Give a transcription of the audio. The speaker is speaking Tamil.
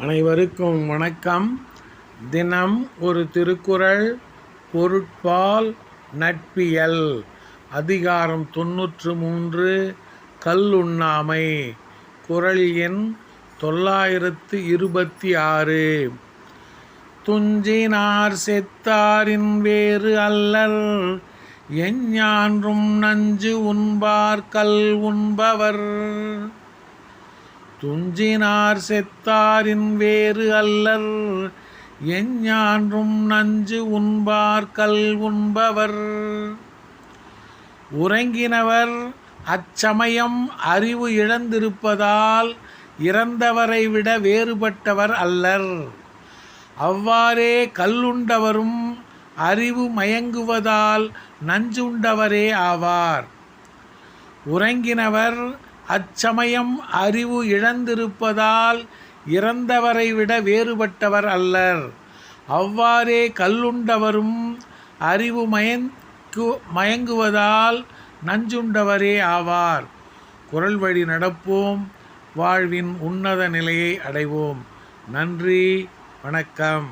அனைவருக்கும் வணக்கம். தினம் ஒரு திருக்குறள் பொருட்பால் நட்பியல். அதிகாரம் தொன்னூற்று மூன்று கல்லுண்ணாமை குரல் எண் தொள்ளாயிரத்து இருபத்தி ஆறு. துஞ்சினார் செத்தாரின் வேறு அல்லல். எஞ்ஞான்றும் நஞ்சு உண்பார் கல் உண்பவர். துஞ்சினார் செத்தாரின் வேறு அல்லர். எஞ்ஞான்றும் நஞ்சு உண்பார் கல் உண்பவர். உறங்கினவர் அச்சமயம் அறிவு இழந்திருப்பதால் இறந்தவரை விட வேறுபட்டவர் அல்லர். அவ்வாறே கல்லுண்டவரும் அறிவு மயங்குவதால் நஞ்சுண்டவரே ஆவார். உறங்கினவர் அச்சமயம் அறிவு இழந்திருப்பதால் இறந்தவரை விட வேறுபட்டவர் அல்லர். அவ்வாறே கல்லுண்டவரும் அறிவு மயங்கு மயங்குவதால் நஞ்சுண்டவரே ஆவார். குரல் வழி நடப்போம். வாழ்வின் உன்னத நிலையை அடைவோம். நன்றி. வணக்கம்.